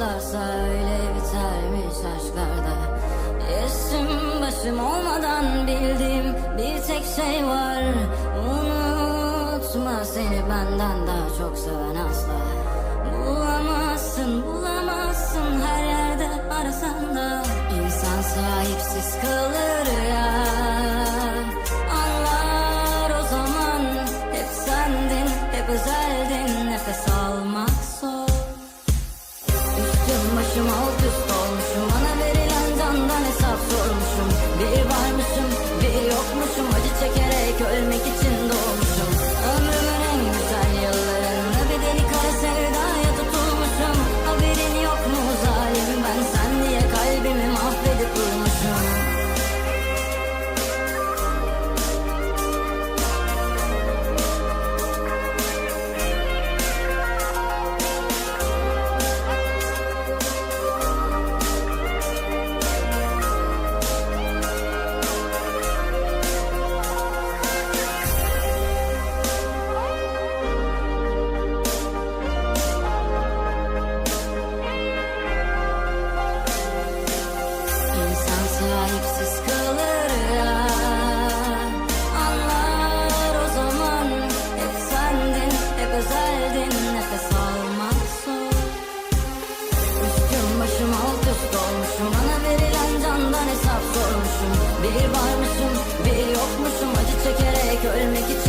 başlarsa öyle bitermiş aşklarda Esim başım olmadan bildiğim bir tek şey var. Unutma seni benden daha çok seven asla. Bulamazsın bulamazsın her yerde arasan da. İnsan sahipsiz kalır ya. Anlar o zaman hep sendin hep özel Başım altı üstü candan hesap sormuşum Bir bir yokmuşum Acı çekerek ölmek için